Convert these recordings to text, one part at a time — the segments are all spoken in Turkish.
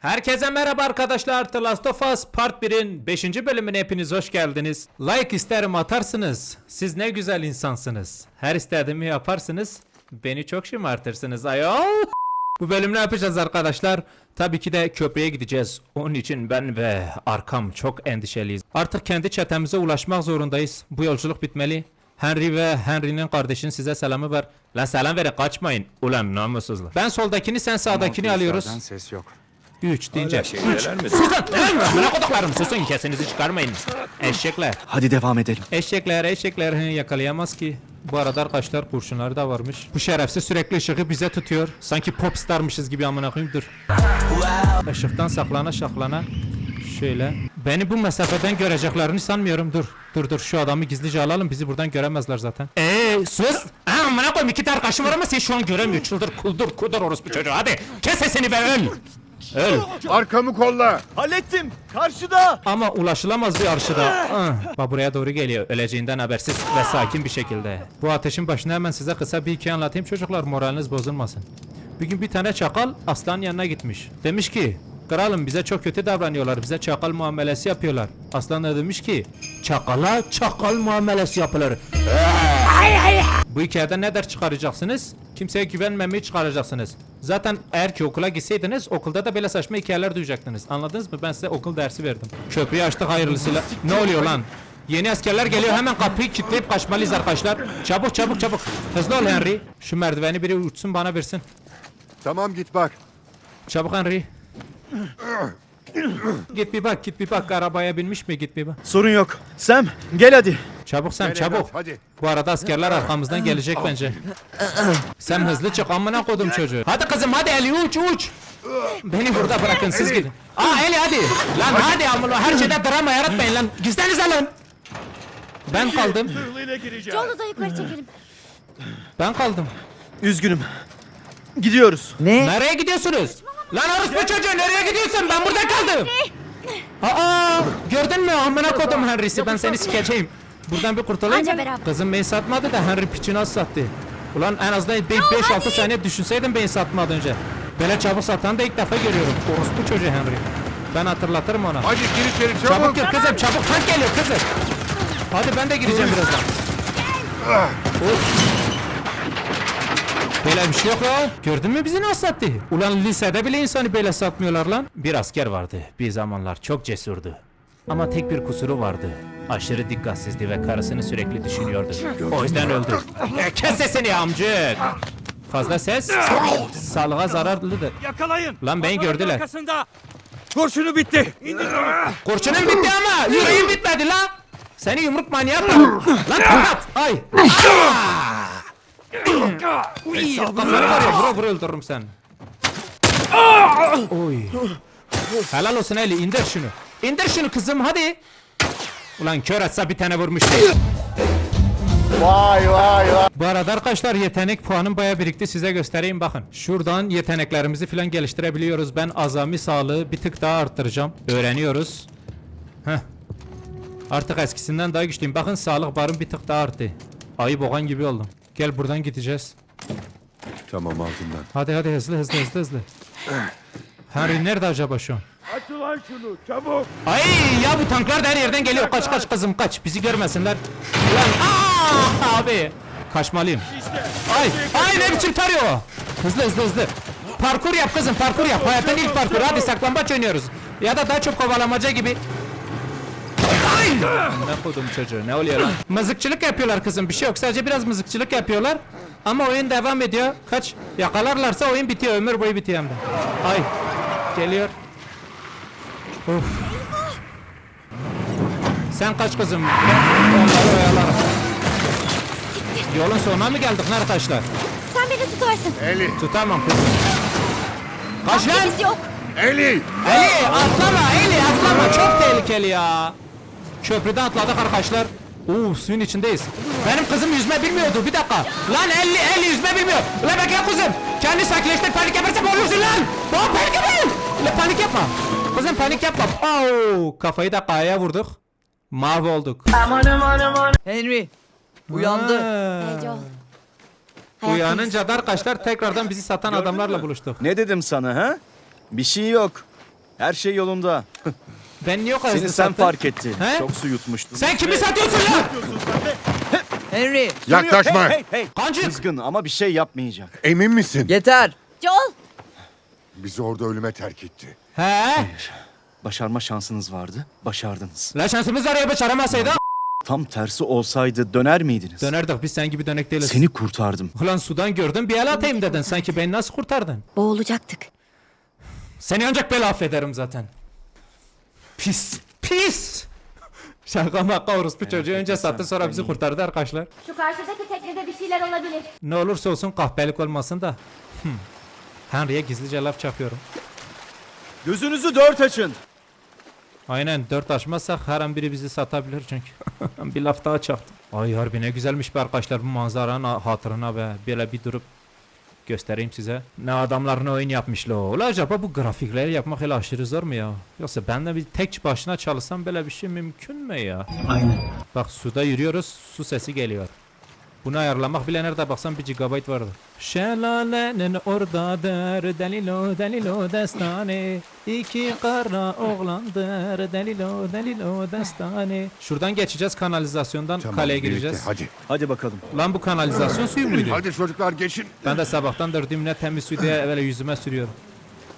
Herkese merhaba arkadaşlar. The Last of Us Part 1'in 5. bölümüne hepiniz hoş geldiniz. Like isterim atarsınız. Siz ne güzel insansınız. Her istediğimi yaparsınız. Beni çok şımartırsınız ayol. Bu bölüm ne yapacağız arkadaşlar? Tabii ki de köprüye gideceğiz. Onun için ben ve arkam çok endişeliyiz. Artık kendi çetemize ulaşmak zorundayız. Bu yolculuk bitmeli. Henry ve Henry'nin kardeşinin size selamı var. La selam verin kaçmayın. Ulan namussuzlar. Ben soldakini sen sağdakini alıyoruz. Ses yok. 3 deyince. 3. Susun! Bana koduklarım susun kesinizi çıkarmayın. Eşekler. Hadi devam edelim. Eşekler eşekler hı, yakalayamaz ki. Bu arada arkadaşlar kurşunları da varmış. Bu şerefsiz sürekli ışığı bize tutuyor. Sanki popstarmışız gibi amına koyayım dur. Işıktan saklana saklana. Şöyle. Beni bu mesafeden göreceklerini sanmıyorum. Dur. Dur dur şu adamı gizlice alalım. Bizi buradan göremezler zaten. Eee sus. Ha, amına koyayım iki tane arkadaşım var ama sen şu an göremiyor. Çıldır kuldur kudur orospu çocuğu. Hadi kes sesini ve öl. Öl. Arkamı kolla. Hallettim. Karşıda. Ama ulaşılamaz bir arşıda. Ah, Bak buraya doğru geliyor. Öleceğinden habersiz ve sakin bir şekilde. Bu ateşin başına hemen size kısa bir hikaye anlatayım çocuklar moraliniz bozulmasın. Bir gün bir tane çakal aslanın yanına gitmiş. Demiş ki Kralım bize çok kötü davranıyorlar. Bize çakal muamelesi yapıyorlar. Aslan da demiş ki Çakala çakal muamelesi yapılır. Bu hikayeden ne ders çıkaracaksınız? Kimseye güvenmemeyi çıkaracaksınız. Zaten eğer ki okula gitseydiniz okulda da böyle saçma hikayeler duyacaktınız. Anladınız mı? Ben size okul dersi verdim. Köprüyü açtık hayırlısıyla. Ne oluyor lan? Yeni askerler geliyor hemen kapıyı kilitleyip kaçmalıyız arkadaşlar. Çabuk çabuk çabuk. Hızlı ol Henry. Şu merdiveni biri uçsun bana versin. Tamam git bak. Çabuk Henry. git bir bak git bir bak arabaya binmiş mi git bir bak. Sorun yok. Sam gel hadi. Çabuk Sam çabuk. hadi. Bu arada askerler arkamızdan gelecek bence. Sen hızlı çık amına kodum çocuğu. Hadi kızım hadi Eli uç uç. Beni burada bırakın siz gidin. Aa Eli hadi. Lan hadi amına her şeyde drama yaratmayın lan. Gizlenize lan. Ben kaldım. Yolu da yukarı çekelim. Ben kaldım. Üzgünüm. Gidiyoruz. Nereye gidiyorsunuz? Lan orospu çocuğu nereye gidiyorsun? Ben burada kaldım. Aa gördün mü amına kodum Henry'si ben seni sikeceğim. Buradan bir kurtulayım. Anca beraber. Kızım beni satmadı da Henry piçini az sattı. Ulan en azından 5-6 saniye düşünseydin beni satmadan önce. Böyle çabuk satan da ilk defa görüyorum. Orospu çocuğu Henry. Ben hatırlatırım ona. Hadi gir içeri Çabuk çabuk. gir kızım çabuk tank geliyor kızım. Hadi ben de gireceğim birazdan. Of. Böyle bir şey yok ya. Gördün mü bizi nasıl sattı? Ulan lisede bile insanı böyle satmıyorlar lan. Bir asker vardı. Bir zamanlar çok cesurdu. Ama tek bir kusuru vardı. Aşırı dikkatsizdi ve karısını sürekli düşünüyordu. O yüzden öldü. E, kes sesini amcık. Fazla ses sağlığa zararlıdır. Yakalayın. Lan beni gördüler. Arkasında. Kurşunu bitti. İndir onu. Kurşunun bitti ama yüreğin bitmedi la. Seni yumruk manyağı yaparım. lan tokat. Ay. Uy, Kafanı var ya vura vura öldürürüm sen. Oy. Helal olsun Eli indir şunu. İndir şunu kızım hadi. Ulan kör atsa bir tane vurmuş. Vay vay vay. Bu arada arkadaşlar yetenek puanım baya birikti size göstereyim bakın. Şuradan yeteneklerimizi falan geliştirebiliyoruz. Ben azami sağlığı bir tık daha arttıracağım. Öğreniyoruz. Heh. Artık eskisinden daha güçlüyüm. Bakın sağlık barım bir tık daha arttı. Ayı boğan gibi oldum. Gel buradan gideceğiz. Tamam altından. Hadi hadi hızlı hızlı hızlı hızlı. Harry nerede acaba şu an? Aç ulan şunu çabuk. Ay ya bu tanklar da her yerden geliyor. Kaç kaç kızım kaç. Bizi görmesinler. Ulan aa abi. Kaçmalıyım. Ay ay ne biçim tarıyor. o? Hızlı hızlı hızlı. Parkur yap kızım parkur yap. Hayatın ilk parkuru. Hadi saklambaç oynuyoruz. Ya da daha çok kovalamaca gibi. Ay! Ne kodum çocuğu ne oluyor lan? Mızıkçılık yapıyorlar kızım bir şey yok sadece biraz mızıkçılık yapıyorlar. Ama oyun devam ediyor. Kaç yakalarlarsa oyun bitiyor ömür boyu bitiyor hem de. Ay geliyor. Of. Sen kaç kızım. Ben onları oyalarım. Yolun sonuna mı geldik arkadaşlar? Sen beni tutarsın. Eli. Tutamam kızım. Kaç lan? Biz yok. Eli. Eli atlama Eli atlama çok tehlikeli ya. Köprüden atladık arkadaşlar. Oo suyun içindeyiz. Benim kızım yüzme bilmiyordu bir dakika. Lan Eli Eli yüzme bilmiyor. Ulan bekle kızım. Kendi sakinleştir panik yaparsa boğulursun lan. Lan panik yapma. Ulan panik yapma. Kızım panik yapma. Oo kafayı da kayaya vurduk. Mahvolduk. Henry uyandı. Neco. Uyanınca da arkadaşlar tekrardan bizi satan adamlarla buluştuk. Ne dedim sana ha? Bir şey yok. Her şey yolunda. Ben niye o kadar Seni hızlı sen sattın? fark ettin. He? Çok su yutmuştun. Sen kimi satıyorsun lan? Henry Yaklaşma. Hey, hey, hey. Kancık. Kızgın ama bir şey yapmayacak. Emin misin? yeter. Joel. Bizi orada ölüme terk etti. He? Başarma şansınız vardı. Başardınız. La şansımız araya başaramasaydı. Tam tersi olsaydı döner miydiniz? Dönerdik biz sen gibi dönek değiliz. Seni kurtardım. Ulan sudan gördüm bir el atayım dedin. Sanki beni nasıl kurtardın? Boğulacaktık. Seni ancak ben affederim zaten. Pis. Pis. Şaka maka orospu çocuğu önce sattı sonra bizi kurtardı arkadaşlar. Şu karşıdaki teknede bir şeyler olabilir. Ne olursa olsun kahpelik olmasın da. Hmm. Henry'e gizlice laf çakıyorum. Gözünüzü dört açın. Aynen dört açmazsak her an biri bizi satabilir çünkü. bir laf daha çaktım. Ay harbi ne güzelmiş be arkadaşlar bu manzaranın ha- hatırına be. Böyle bir durup göstereyim size. Ne adamlar ne oyun yapmışlar. Ulan acaba bu grafikleri yapmak hele aşırı zor mu ya? Yoksa ben de bir tek başına çalışsam böyle bir şey mümkün mü ya? Aynen. Bak suda yürüyoruz su sesi geliyor. Bunu ayarlamak bile nerede baksan 1 GB vardı. Şelalenin oradadır delilo delilo destane İki kara oğlandır delilo delilo destane Şuradan geçeceğiz kanalizasyondan kaleye birlikte, gireceğiz. Hadi. Hadi bakalım. Lan bu kanalizasyon suyu muydu? Hadi çocuklar geçin. Ben de sabahtan dördüğüm ne temiz suyu diye böyle yüzüme sürüyorum.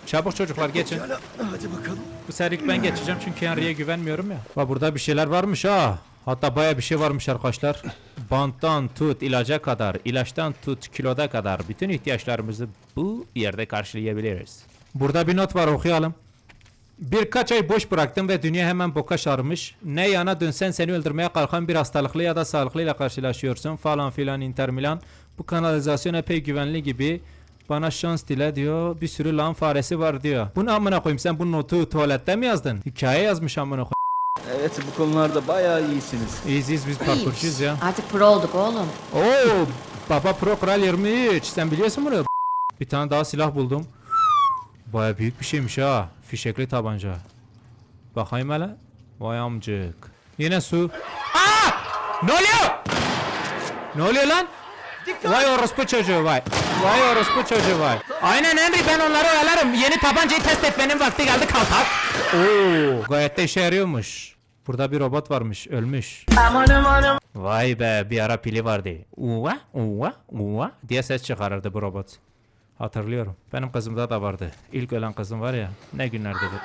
Çabuk çocuklar geçin. Hadi bakalım. Bu serik ben geçeceğim çünkü Henry'e güvenmiyorum ya. Bak burada bir şeyler varmış ha. Hatta baya bir şey varmış arkadaşlar. Banttan tut ilaca kadar, ilaçtan tut kiloda kadar bütün ihtiyaçlarımızı bu yerde karşılayabiliriz. Burada bir not var okuyalım. Birkaç ay boş bıraktım ve dünya hemen boka sarmış. Ne yana dönsen seni öldürmeye kalkan bir hastalıklı ya da sağlıklıyla karşılaşıyorsun falan filan inter milan. Bu kanalizasyon epey güvenli gibi. Bana şans dile diyor. Bir sürü lan faresi var diyor. Bunu amına koyayım sen bu notu tuvalette mi yazdın? Hikaye yazmış amına koyayım. Evet bu konularda bayağı iyisiniz. İyiyiz biz parkurcuyuz ya. Artık pro olduk oğlum. Oo Baba Pro Kral 23 sen biliyorsun bunu. Bir tane daha silah buldum. Baya büyük bir şeymiş ha. Fişekli tabanca. Bakayım hele. Vay amcık. Yine su. Aa! Ne oluyor? Ne oluyor lan? Vay orospu çocuğu vay. Vay orospu çocuğu vay. Aynen Henry ben onları oyalarım. Yeni tabancayı test etmenin vakti geldi kaltak. Oo, gayet de işe yarıyormuş. Burada bir robot varmış, ölmüş. Vay be bir ara pili vardı. Uva uva uva diye ses çıkarırdı bu robot. Hatırlıyorum. Benim kızımda da vardı. İlk ölen kızım var ya. Ne günlerdi bu.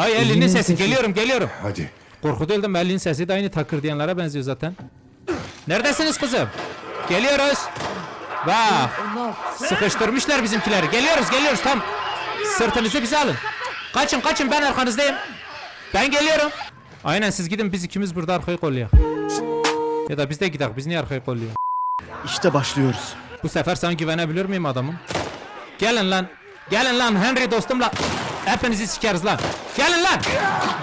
Ay Ellin'in sesi geliyorum geliyorum. Hadi. Korkutuldum Ellin'in sesi de aynı takır diyenlere benziyor zaten. Neredesiniz kızım? Geliyoruz. Bak sıkıştırmışlar bizimkileri. Geliyoruz geliyoruz tam. Sırtınızı bize alın. Kaçın kaçın ben arkanızdayım. Ben geliyorum. Aynen siz gidin biz ikimiz burada arkayı kolluyor. Ya da biz de gidelim biz niye arkayı kolluyor? İşte başlıyoruz. Bu sefer sana güvenebilir miyim adamım? Gelin lan. Gelin lan Henry dostumla. Hepinizi sikeriz lan. Gelin lan.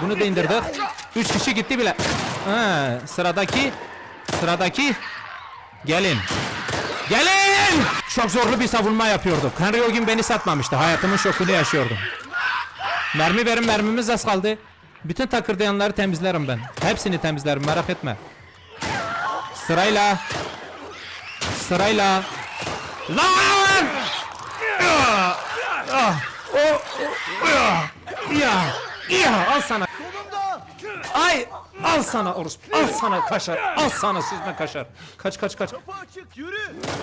Bunu da indirdik. Üç kişi gitti bile. Ha, sıradaki. Sıradaki. Gelin. Gelin. Çok zorlu bir savunma yapıyorduk. Henry o gün beni satmamıştı. Hayatımın şokunu yaşıyordum. Mermi verin mermimiz az kaldı. Bütün takırdayanları temizlerim ben. Hepsini temizlerim merak etme. Sırayla. Sırayla. Lan! Ya! Ah! O! o- Ya! Ya! Ya! Al sana. Ay! Al sana orospu. Al sana kaşar. Al sana süzme kaşar. Kaç kaç kaç.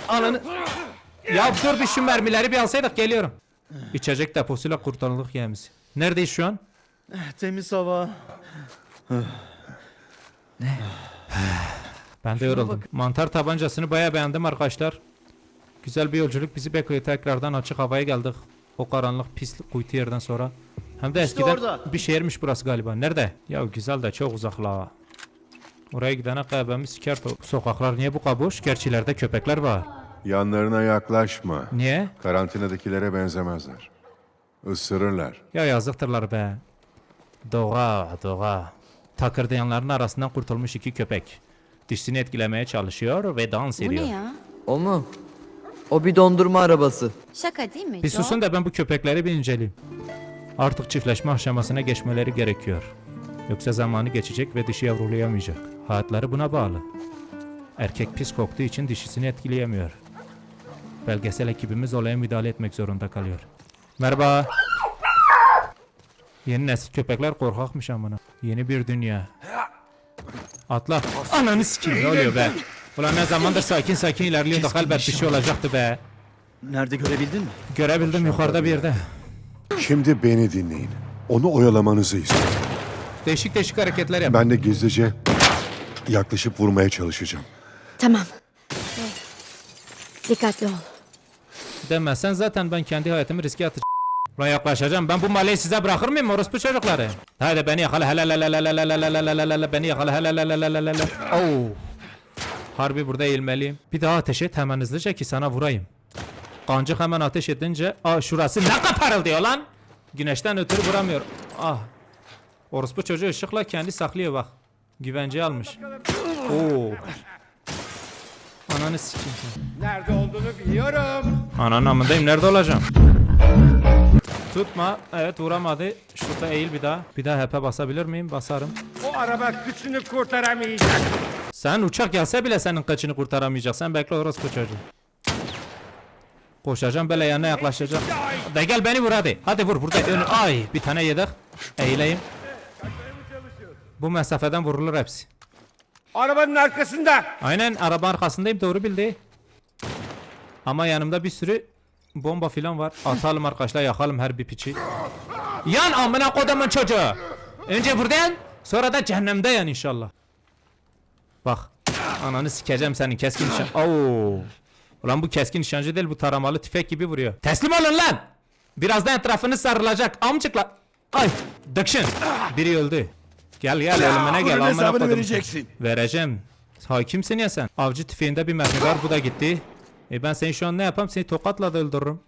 Ananı. Ya dur bir şu mermileri bir alsaydık geliyorum. İçecek deposuyla kurtarıldık yemiz. Neredeyiz şu an? Temiz hava. Ben de yoruldum. Mantar tabancasını baya beğendim arkadaşlar. Güzel bir yolculuk bizi bekliyor. Tekrardan açık havaya geldik. O karanlık pis kuytu yerden sonra. Hem de eskiden orada. bir şehirmiş burası galiba. Nerede? Ya güzel de çok uzakla. Oraya gidene kahvemi siker. Sokaklar niye bu kadar boş? Gerçi ileride köpekler var. Yanlarına yaklaşma. Niye? Karantinadakilere benzemezler. Isırırlar. Ya yazıktırlar be. Doğa, doğa. Takırdayanların arasından kurtulmuş iki köpek. Dişini etkilemeye çalışıyor ve dans Bu ediyor. ne ya? O mu? O bir dondurma arabası. Şaka değil mi? Bir susun da ben bu köpekleri bir inceleyeyim. Artık çiftleşme aşamasına geçmeleri gerekiyor. Yoksa zamanı geçecek ve dişi yavrulayamayacak. Hayatları buna bağlı. Erkek pis koktuğu için dişisini etkileyemiyor. Belgesel ekibimiz olaya müdahale etmek zorunda kalıyor. Merhaba. Yeni nesil köpekler korkakmış amına. Yeni bir dünya. Atla. Ananı sikeyim ne oluyor be? Ulan ne zamandır sakin sakin ilerliyorduk elbet bir şey olacaktı be. Nerede görebildin mi? Görebildim yukarıda bir yerde. Şimdi beni dinleyin. Onu oyalamanızı istiyorum. Değişik değişik hareketler yap. Ben de gizlice yaklaşıp vurmaya çalışacağım. Tamam. Dikkatli ol demezsen zaten ben kendi hayatımı riske atacağım. Buraya yaklaşacağım. Ben bu maleyi size bırakır mıyım orospu çocukları? Haydi beni yakala hele hele hele hele hele hele hele beni yakala hele hele hele hele. Oo. Harbi burada eğilmeliyim. Bir daha ateş et hemen hızlıca ki sana vurayım. Kancık hemen ateş edince aa şurası ne kaparıldıyor lan? Güneşten ötürü vuramıyor. Ah. Orospu çocuğu ışıkla kendi saklıyor bak. Güvence almış. Oo. Ananı sikeyim seni. Nerede olduğunu biliyorum. Ananın amındayım nerede olacağım? Tutma. Evet vuramadı. Şurada eğil bir daha. Bir daha HP basabilir miyim? Basarım. O araba güçünü kurtaramayacak. Sen uçak gelse bile senin kaçını kurtaramayacak. Sen bekle orospu çocuğu. Koşacağım böyle yanına yaklaşacağım. De gel beni vur hadi. Hadi vur burada. Önü. Ay bir tane yedik. Eğileyim. Bu mesafeden vurulur hepsi. Arabanın arkasında. Aynen araba arkasındayım doğru bildi. Ama yanımda bir sürü bomba filan var. Atalım arkadaşlar yakalım her bir piçi. Yan amına kodumun çocuğu. Önce buradan sonra da cehennemde yan inşallah. Bak ananı sikeceğim senin keskin nişan. Oo. Ulan bu keskin nişancı değil bu taramalı tüfek gibi vuruyor. Teslim olun lan. Birazdan etrafınız sarılacak amcıkla. Ay dıkşın. Biri öldü. Gel gel ölümüne gel. bunun amına hesabını kodum. vereceksin. Vereceğim. Hakimsin ya sen. Avcı tüfeğinde bir mermi var bu da gitti. E ben seni şu an ne yapayım? Seni tokatla da öldürürüm.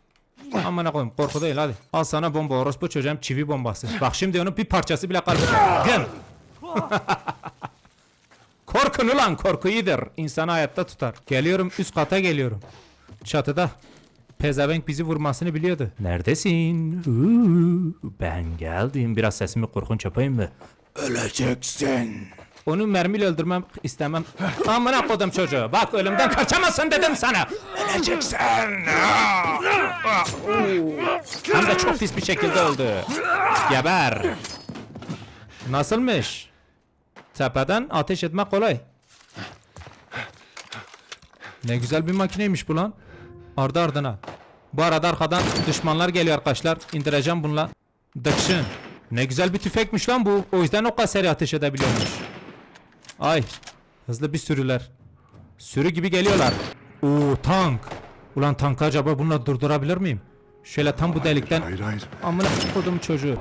Amına koyayım korku değil hadi. Al sana bomba orospu çocuğum çivi bombası. Bak şimdi onun bir parçası bile kalmayacak. Gel. Korkun ulan korku iyidir. İnsanı hayatta tutar. Geliyorum üst kata geliyorum. Çatıda. Pezevenk bizi vurmasını biliyordu. Neredesin? Uuu, ben geldim. Biraz sesimi korkunç yapayım mı? Öleceksin. Onu mermiyle öldürmem istemem. Amına kodum çocuğu. Bak ölümden kaçamazsın dedim sana. Öleceksin. Hem de çok pis bir şekilde öldü. Geber. Nasılmış? Tepeden ateş etmek kolay. Ne güzel bir makineymiş bu lan. Ardı ardına. Bu arada arkadan düşmanlar geliyor arkadaşlar. İndireceğim bununla. Dıkşın. Ne güzel bir tüfekmiş lan bu. O yüzden o kadar seri ateş edebiliyormuş. Ay. Hızlı bir sürüler. Sürü gibi geliyorlar. Oo tank. Ulan tankı acaba bununla durdurabilir miyim? Şöyle tam bu delikten. Hayır hayır. Amına kodum çocuğu.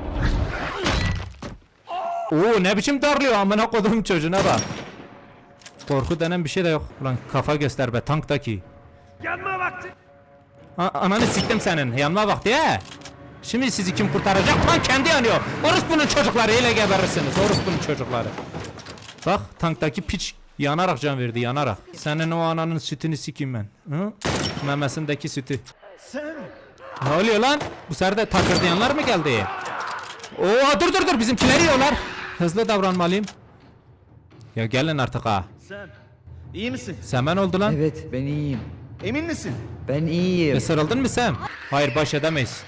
Oo ne biçim darlıyor amına kodum çocuğuna bak. Korku denen bir şey de yok. Ulan kafa göster be tanktaki. Yanma vakti. A- ananı siktim senin. Yanma vakti he. Şimdi sizi kim kurtaracak? Tank kendi yanıyor. Orospu'nun çocukları ile geberirsiniz. Orospu'nun çocukları. Bak tanktaki piç yanarak can verdi yanarak. Senin o ananın sütünü sikeyim ben. Hı? Memesindeki sütü. Sen Ne oluyor lan? Bu sefer de takırdayanlar mı geldi? Oo dur dur dur bizimkileri yiyorlar. Hızlı davranmalıyım. Ya gelin artık ha. sen iyi misin? Semen oldu lan. Evet ben iyiyim. Emin misin? Ben iyiyim. Isırıldın mı sen? Hayır baş edemeyiz.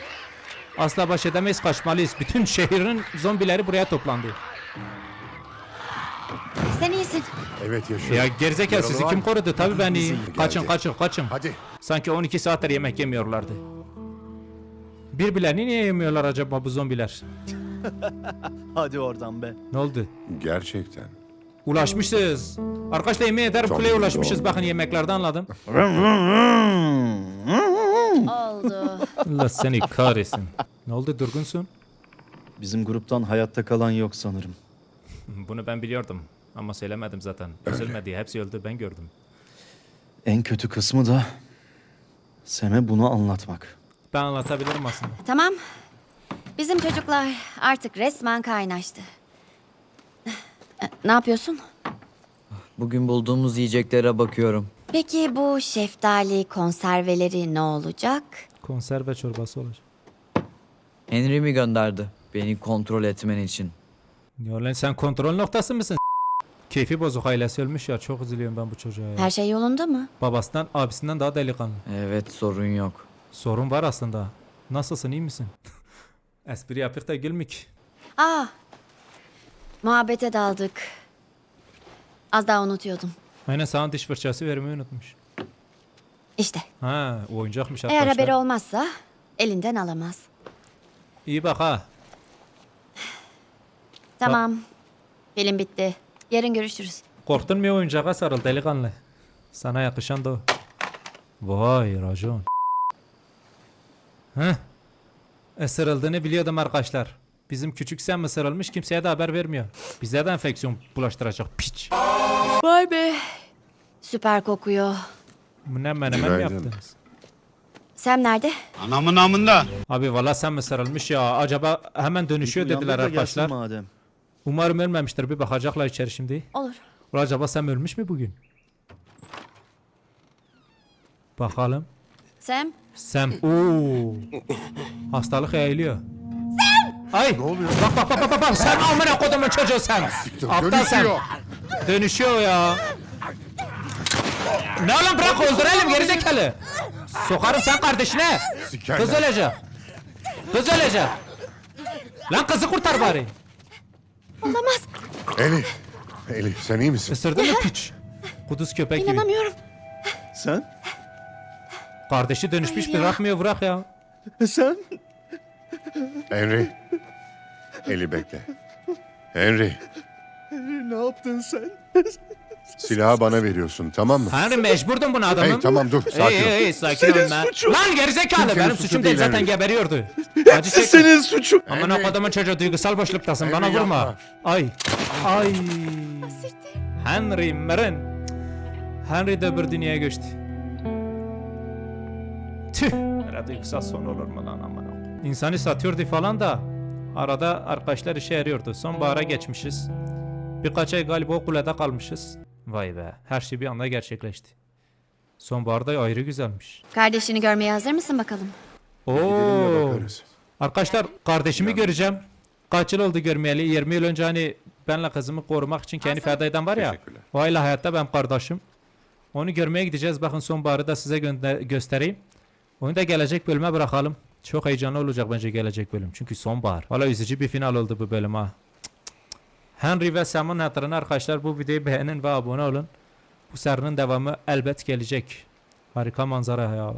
Asla baş edemeyiz kaçmalıyız. Bütün şehrin zombileri buraya toplandı. Sen iyisin. Evet yaşıyorum. Ya gerizekalı sizi kim korudu? Tabii ben iyiyim. Geldi. Kaçın kaçın kaçın. Hadi. Sanki 12 saattir yemek yemiyorlardı. Birbirlerini niye yemiyorlar acaba bu zombiler? Hadi oradan be. Ne oldu? Gerçekten. Ulaşmışız. Arkadaşlar yemin ederim Çok kuleye iyi ulaşmışız. Bakın yemeklerden anladım. Oldu. Allah seni kahretsin. ne oldu durgunsun? Bizim gruptan hayatta kalan yok sanırım. Bunu ben biliyordum. Ama söylemedim zaten. Üzülmedi. Hepsi öldü. Ben gördüm. En kötü kısmı da Sem'e bunu anlatmak. Ben anlatabilirim aslında. tamam. Bizim çocuklar artık resmen kaynaştı. Ne yapıyorsun? Bugün bulduğumuz yiyeceklere bakıyorum. Peki bu şeftali konserveleri ne olacak? Konserve çorbası olacak. Henry mi gönderdi? Beni kontrol etmen için. Ya lan sen kontrol noktası mısın? Keyfi bozuk ailesi ölmüş ya. Çok üzülüyorum ben bu çocuğa ya. Her şey yolunda mı? Babasından abisinden daha delikanlı. Evet sorun yok. Sorun var aslında. Nasılsın iyi misin? Espri yapıp da gülmük. Aa. Muhabbete daldık. Az daha unutuyordum. Aynen sana diş fırçası vermeyi unutmuş. İşte. Ha oyuncakmış Eğer arkadaşlar. haberi olmazsa elinden alamaz. İyi bak ha. Tamam. Film bitti. Yarın görüşürüz. Korktun mu oyuncağa sarıl delikanlı. Sana yakışan da o. Vay racon. Heh. Isırıldığını biliyordum arkadaşlar. Bizim küçük sen mi ısırılmış kimseye de haber vermiyor. Bize de enfeksiyon bulaştıracak piç. Vay be. Süper kokuyor. Bu ne menemen mi Günaydın. yaptınız? Sam nerede? Anamın amında. Abi valla sen mi sarılmış ya? Acaba hemen dönüşüyor dediler da gelsin arkadaşlar. Madem. Umarım ölmemiştir. Bir bakacaklar içeri şimdi. Olur. Ulan acaba sen ölmüş mü bugün? Bakalım. Sam. Sam. Oo. Hastalık yayılıyor. Ay. Ne oluyor? Bak bak bak bak bak, bak. Sen amına kodumun çocuğu sen. Aptal sen. Dönüşüyor. Dönüşüyor ya. Ne lan bırak öldürelim gerizekalı. Sokarım sen kardeşine. Kız ölecek. Kız ölecek. Lan kızı kurtar bari. Olamaz. Elif. Elif sen iyi misin? Isırdın mı piç? Kuduz köpek gibi. İnanamıyorum. Sen? Kardeşi dönüşmüş Hayır ya. bırakmıyor bırak ya. Sen? Henry. Eli bekle. Henry. Ne yaptın sen? Silahı bana veriyorsun tamam mı? Henry mecburdun bunu adamım. Hey tamam dur sakin Hey ol. hey hey sakin ol lan. Lan gerizekalı Kimsenin benim suçu suçum değil değil zaten Henry. geberiyordu. Acı çektim. Senin suçun. Aman Henry. kodumun çocuğu duygusal boşluktasın bana vurma. yapma. Ay. Ay. Henry Merin. Henry de bir dünyaya göçtü. Tüh. Böyle duygusal son olur mu lan aman Allah'ım. İnsanı satıyordu falan da arada arkadaşlar işe yarıyordu. Sonbahara geçmişiz. Birkaç ay galiba o kulede kalmışız. Vay be her şey bir anda gerçekleşti. Sonbaharda ayrı güzelmiş. Kardeşini görmeye hazır mısın bakalım? Oo. bakarız. Arkadaşlar kardeşimi göreceğim. Kaç yıl oldu görmeyeli? 20 yıl önce hani benle kızımı korumak için kendi feda eden var ya. Teşekkürler. O aile hayatta ben kardeşim. Onu görmeye gideceğiz. Bakın sonbaharı da size gönder- göstereyim. Onu da gelecek bölüme bırakalım. Çok heyecanlı olacak bence gelecek bölüm. Çünkü sonbahar. Valla üzücü bir final oldu bu bölüm ha. Henry ve Sam'ın hatırına arkadaşlar bu videoyu beğenin ve abone olun. Bu serinin devamı elbet gelecek. Harika manzara ya.